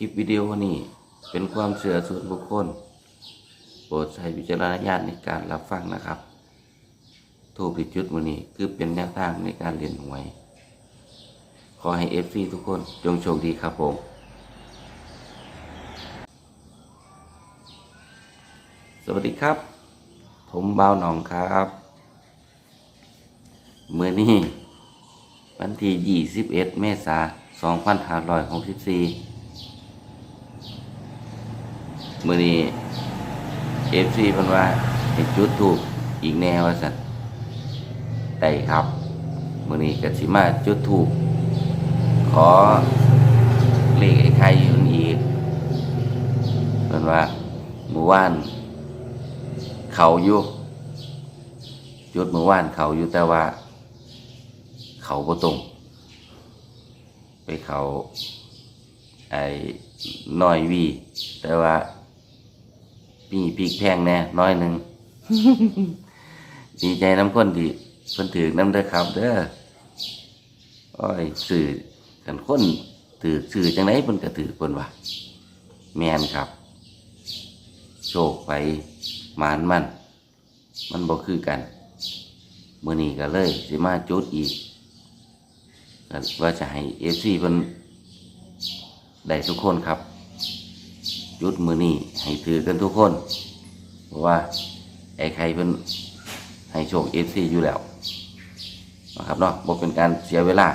ลิปวิดีโอนี้เป็นความเชื่อส่วนบุคคล โปรดใช้วิจารณญาณในการรับฟังนะครับ ถูกผิดจุดมือนี้คือเป็นแนวทางในการเรียนหวย ขอให้เอฟซีทุกคนจงโชคดีครับผมสวัสดีครับ ผมบ่าวหนองครับเมื่อนี้วันที่ 21 เมษายน 2564 มื่อนี้เอฟซีเพิ่นว่าให้จุดถูกอีกแนวว่าซั่นได้ครับมื่อนี้กสิมาจุดถูกขอเลขไอ้ไข่อยืนอีกเพิ่นว่าเมื่อวาน เขาอยู่จุดเมื่อวานเขาอยู่แต่ว่า เขาบ่ตรง ไปเขาไอ้น้อยวี แต่ว่า ปีปีกแพงแน่น้อยหนึ่ง ดีใจน้ำคนที่เพิ่นถือน้ำเด้อครับ เด้ออ้อยสื่อกันคนถือสื่อจังไหนเพิ่นก็ถือเพิ่นว่าแมนครับ โชคไปหมานมัน มันบ่คือกันมื้อนี้ก็เลยสิมาจุดอีกก็ว่าจะให้ FC เพิ่นได้ทุกคนครับ ยุดมือนี่ให้ถือกันทุกคนเพราะว่า ไอ้ใครเป็นให้โชคเอฟซีอยู่แล้วนะครับเนาะบอกเป็นการเสียเวลา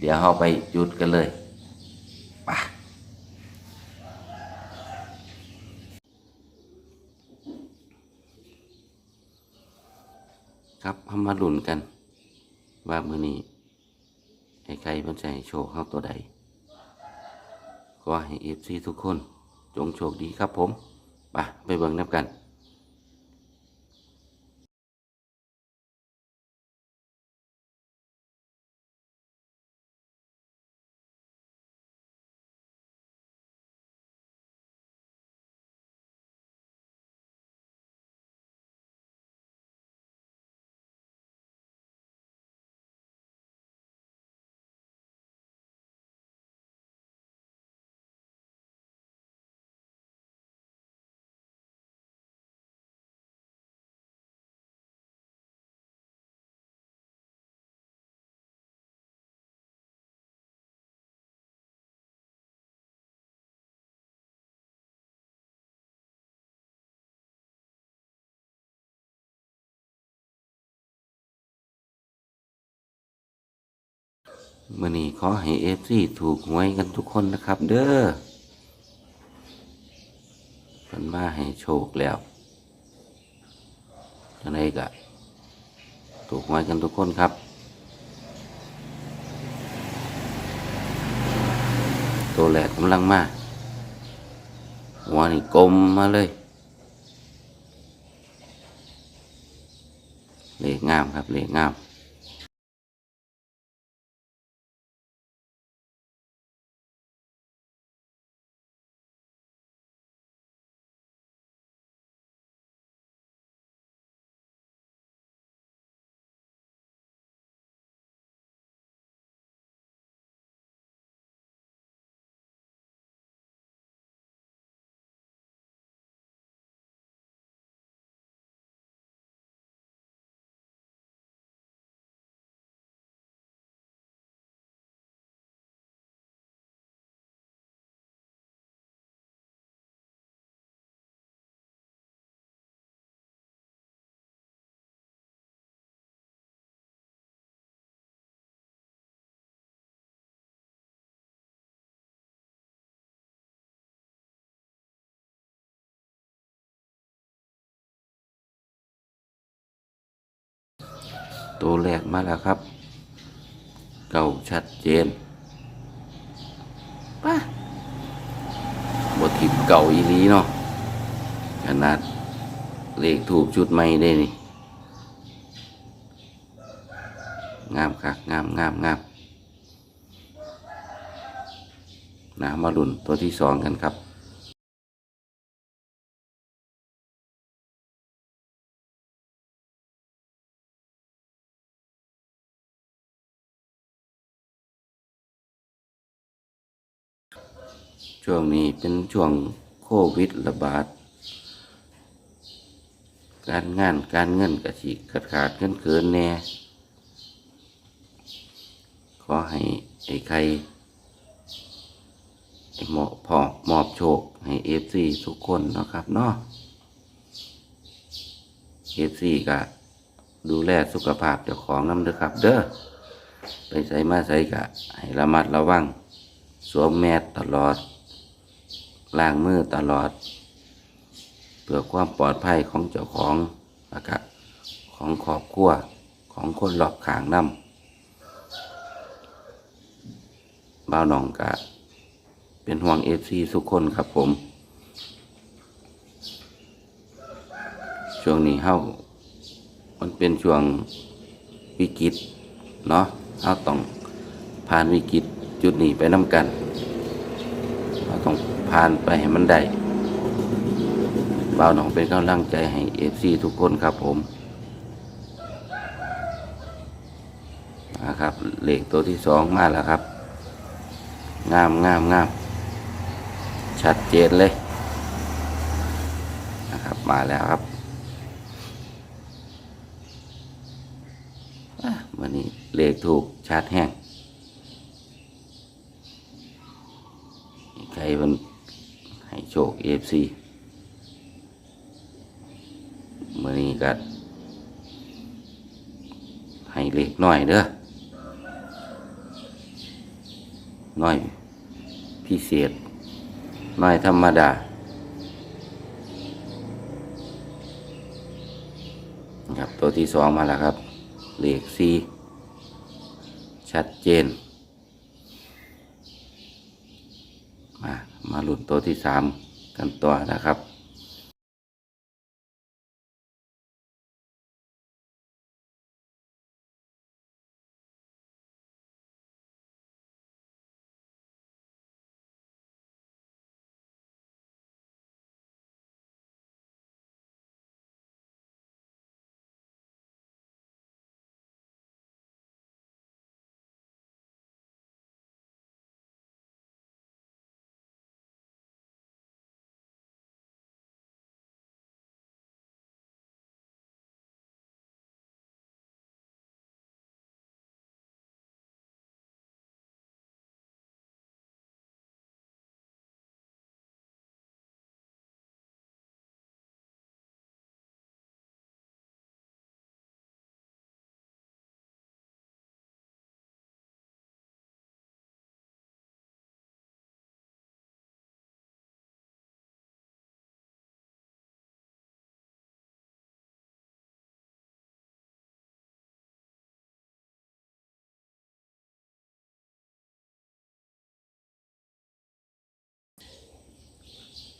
เดี๋ยวเราไปจุดกันเลยไปครับเรามาลุ้นกัน ว่ามือนี้ไอ้ไก่เพิ่นให้โชคเข้าตัวใด ก็ให้เอฟซีทุกคน จงโชคดีครับผม ไปไปเบิ่งนับกัน มื่อนี้ขอให้เอฟซีถูกหวยกันทุกคนนะครับ เด้อเพิ่นมาให้โชคแล้วจังไดก็ถูกหวยกันทุกคนครับ ตัวแหลกกำลังมาหัวนี่กลมมาเลยเลขงามครับเลขงาม ตัวแรกมาแล้วครับ เก่าชัดเจนป้าบทิบเก่าอีหลีเนาะขนาดเลขถูกชุดใหม่ได้นี่ งามคักงามงามงามนะมาลุ่นตัวที่สองกันครับ ช่วงนี้เป็นช่วงโควิดระบาด การงานการเงินกระชิขาดขาดเกินเกินแน่ ขอให้ไอ้ใครไอ้หมอพอมอบโชค ให้เอฟซีทุกคนนะครับเนาะเอฟซีก็ดูแลสุขภาพเจ้าของน้ำเด้อครับ เด้อไปใส่มาใส่กะให้ระมัดระวัง สวมแมสตลอดล้างมือตลอด เพื่อความปลอดภัยของเจ้าของแล้วก็ของครอบครัวของคนรอบขางนำบ้าหนองกะ เป็นห่วงเอฟซีทุกคนครับผม ช่วงนี้เฮามันเป็นช่วงวิกฤตเนาะเฮาต้องผ่านวิกฤต จุดนี้ไปน้ำกันเราต้องผ่านไปให้มันได้บ่าวหนองเป็นกำลังใจให้เอฟซีทุกคนครับผมนะครับเหลขตัวที่สองมาแล้วครับ งามงามงามชัดเจนเลยนะครับมาแล้วครับวันนี้เลขถูกชัดแห้ง ใครมันให้โชคเอฟซีมื่อนี้ก็ให้เล็กน้อยเด้อน้อยพิเศษน้อยธรรมดาครับตัวที่สองมาแล้วครับ เลขสี่ชัดเจน มา มาลุ้นตัวที่สามกันตัวนะครับ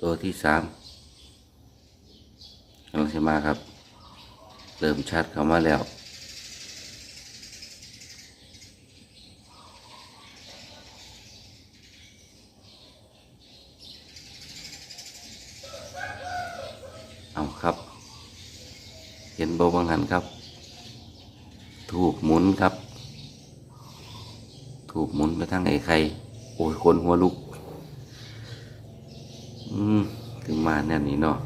ตัวที่สามกำลังจะมาครับ เริ่มชัดเข้ามาแล้ว เอาครับ เห็นโบวังหันครับ ถูกหมุนครับ ถูกหมุนไปทางไอ้ใครโอ้ยคนหัวลุก อืม ถึงมา แน่นี่เนาะ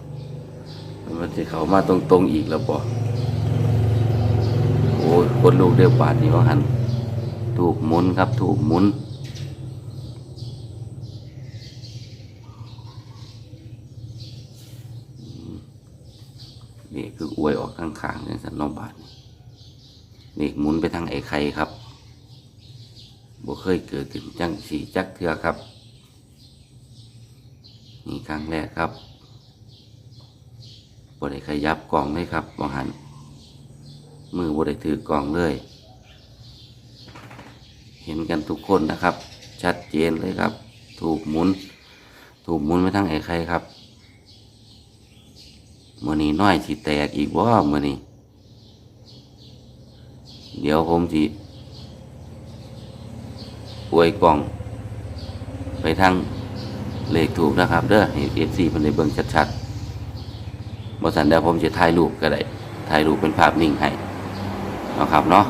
มันจะเข้ามาตรงๆอีกแล้วบ่โอ้ยคนลูกเดียวบาทนี่ว่าหันถูกหมุนครับ ถูกหมุนนี่คืออวยออกข้างๆเนี่ยสันนองบาทนี่นี่หมุนไปทางไอ้ไข่ครับบ่เคยเกิดขึ้นจังสีจักเทือครับ นี่ครั้งแรกครับ บ่ได้ขยับกล่องเลยครับบางหันมือบ่ได้ถือกล่องเลย เห็นกันทุกคนนะครับ ชัดเจนเลยครับ ถูกหมุน ถูกหมุนไปทางไอ้ไข่ครับมือนี้น้อยสิแตกอีกว่ามือนี้เดี๋ยวผมสิอวยกล่อง ไปทางเลขถูกนะครับ เด้อให้เอฟซีมันได้เบิ่งชัดๆ บสันเดี๋ยวผมจะถ่ายรูปก็ได้ถ่ายรูปเป็นภาพนิ่งให้นะครับเนาะ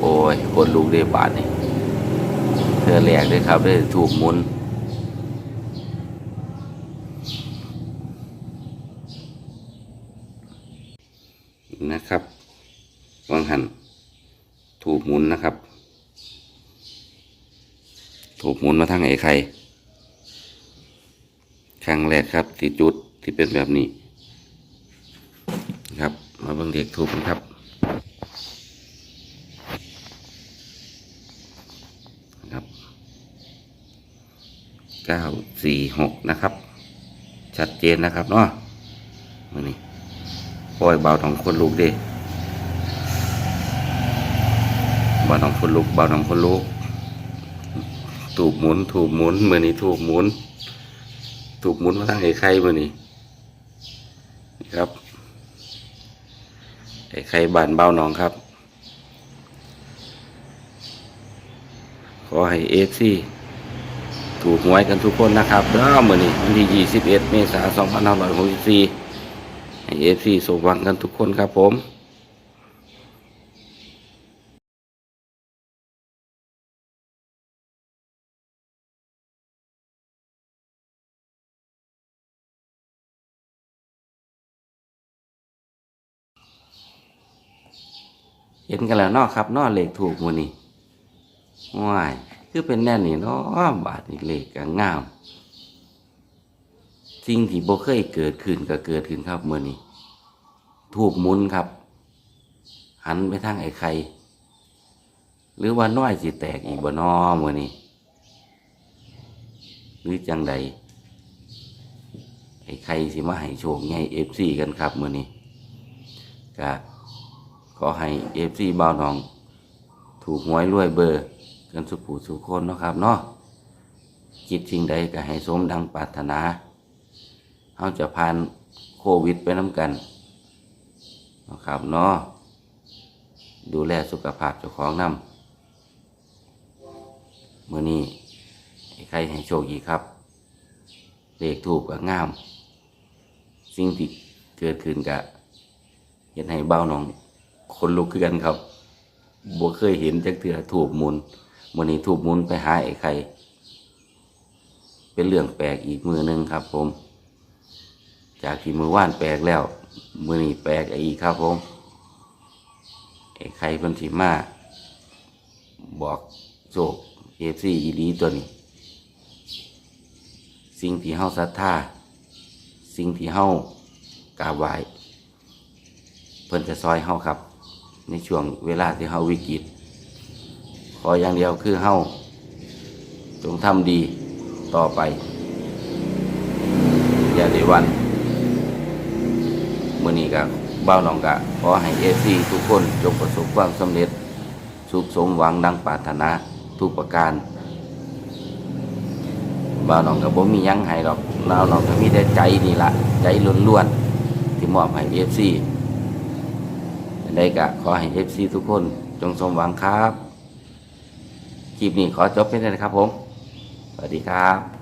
โอ้ยคนลูกเรียบาทนี่เธอแหลกด้วยครับได้ถูกมุนนะครับวางหันถูกหมุนนะครับ ถูกหมุนมาทางไอ้ไข่ ครั้งแรกครับที่จุดที่เป็นแบบนี้ ครับ มาเบิ่งเด็กถูกครับครับเก้าสี่หกนะครับ ชัดเจนนะครับเนาะมานี่ปล่อยเบาทองคนลูกด้เบาทองคนลูกเบาทองคนลูกถูกหมุนถูกหมุนมือนี้ถูกหมุน ถูกหมุนมาทางไอ้ไข่มือนี้นี่ครับ ไอ้ไข่บานเบาหนองครับ ขอให้เอฟซีถูกหวยกันทุกคนนะครับเด้อมือนี้วันที่ 21 เมษายน 2564ให้เอฟซีสมหวังกันทุกคนครับผม เห็นกันแล้วนอครับนอเลขถูกมือนี้ว้ายคือเป็นแน่นี่นาะบาทนี่เลขก็งามสิ่งที่โบเคยเกิดขึ้นก็เกิดขึ้นครับมือนี้ถูกมุนครับ หันไปทางไอ้ไข่หรือว่าน้อยสิแตกอีกบ่นอมือนี้หรือจังใดไอ้ไข่สิมาให้โชคใหญ่เอฟซีกันครับมือนี้ก็ ขอให้เอฟซีบ่าวนอง ถูกหวยรวยเบอร์กันสุผูสุขคนเนาะครับเนาะคิดสิ่งใดก็ให้สมดังปรารถนาเราจะผ่านโควิดไปน้ำกันนะครับเนาะดูแลสุขภาพเจ้าของนำเมื่อนี้ใใครให้โชคดีครับเลขถูกกับงาม สิ่งที่เกิดขึ้นกะเห็นให้เบ้าน้อง คนลุกขึ้นกันครับบ่เคยเห็นจักเถื่อถูกมุนมื่อนี้ถูกมุนไปหาไอ้ไข่เป็นเรื่องแปลกอีกมือหนึ่งครับ ผม จากที่มือว่านแปลกแล้ว มือนี้แปลกอีกครับ ผมไอ้ไข่เพิ่นสิมาบอกโจกเอฟซีอีดีตัวนี้ สิ่งที่เฮาศรัทธาสิ่งที่เฮากราบไหว้เพิ่นจะซอยเฮาครับ ในช่วงเวลาที่เฮาวิกฤต ขออย่างเดียวคือเฮาจงทำดีต่อไป อย่าได้วันมื่อนี้ก็บ้าวหนองกะขอให้เอซีทุกคนจงประสบความสำเร็จ สุขสมหวังดังปรารถนาทุกประการบ้าวหนองก็บ่มียังให้หรอกบ้าวหนองก็มีแต่ใจนี่ละใจล้วนๆที่มอบให้เอฟซี ได้กะขอให้เอฟซีทุกคนจงสมหวังครับ คลิปนี้ขอจบเพียงเท่านี้ครับผม สวัสดีครับ